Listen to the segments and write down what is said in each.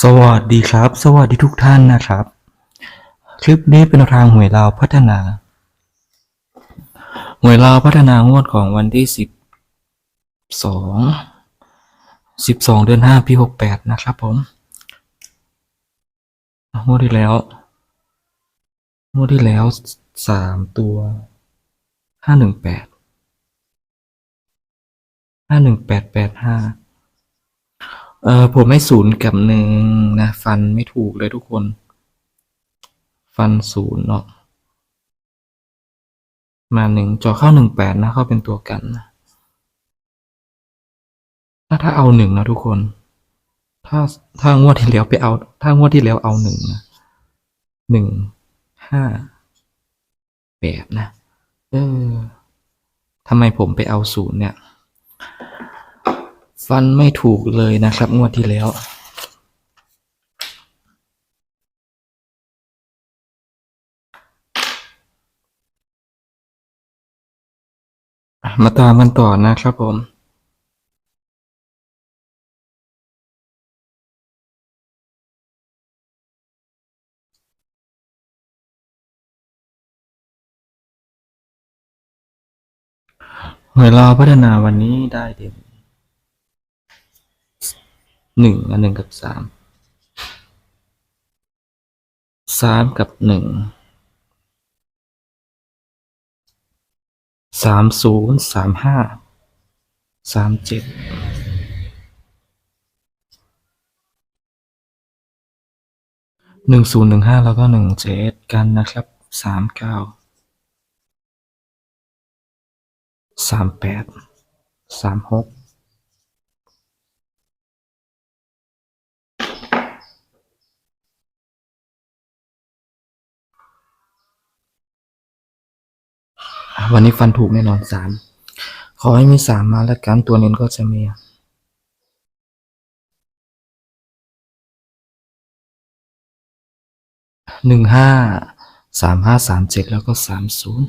สวัสดีครับ สวัสดีทุกท่านนะครับ คลิปนี้เป็นทางหวยลาวพัฒนาหวยลาวพัฒนางวดของวันที่สิบสองสิบสองเดือนห้าปีหกแปดนะครับผมงวดที่แล้วงวดที่แล้วสามตัวห้าหนึ่งแปดห้าหนึ่งแปดแปดห้า เออผมให้ศูนย์กับหนึ่งนะ ฟันไม่ถูกเลยทุกคน ฟันศูนย์เนาะมาหนึ่งจอเข้าหนึ่งแปดนะ เข้าเป็นตัวกันนะถ้าถ้าเอาหนึ่งนะทุกคน ถ้าถ้างวดที่แล้วไปเอา ถ้างวดที่แล้วเอาหนึ่งนะหนึ่งห้าแปดนะ เออทำไมผมไปเอาศูนย์เนี่ย ฟันไม่ถูกเลยนะครับ งวดที่แล้ว มาตามกันต่อนะครับผมหวยราพัฒนาวันนี้ได้เด่น หนึ่งอันหนึ่งกับสามสามกับหนึ่งสามศูนย์สามห้าสามเจ็ดหนึ่งศูนย์หนึ่งห้าแล้วก็หนึ่งเจ็ดกันนะครับสามเก้าสามแปดสามหก วันนี้ฟันถูกแน่นอนสามขอให้มีสามมาแล้วกันตัวเน้นก็จะมีหนึ่งห้าสามห้าสามเจ็ดแล้วก็สามศูนย์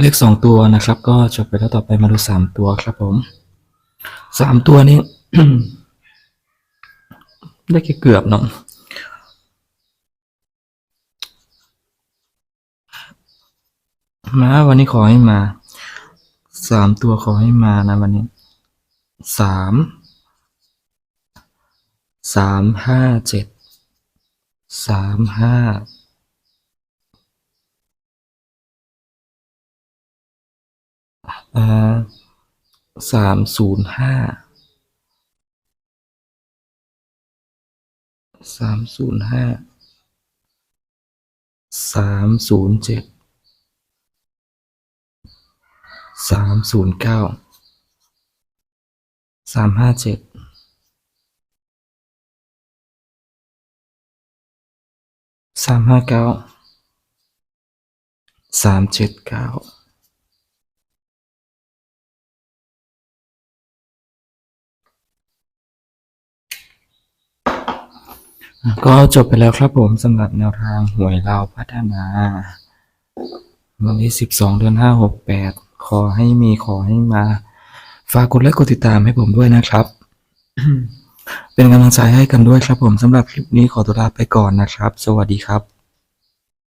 เลขสองตัวนะครับ ก็จบไปแล้วต่อไปมาดูสามตัวครับผม สามตัวนี้ ได้แค่เกือบเนาะมาวันนี้ขอให้มาสามตัวขอให้มานะวันนี้สามสามห้าเจ็ดสามห้าอ่า สามศูนย์ห้าสามศูนย์ห้าสามศูนย์เจ็ดสามศูนย์เก้าสามห้าเจ็ดสามห้าเก้าสามเจ็ดเก้า ก็จบไปแล้วครับผมสำหรับแนวทางหวยลาวพัฒนา วันที่12เดือน5 6 8ขอให้มีขอให้มา ฝากกดไลค์กดติดตามให้ผมด้วยนะครับ เป็นกำลังใจให้กันด้วยครับผมสำหรับคลิปนี้ขอตัวลาไปก่อนนะครับ สวัสดีครับ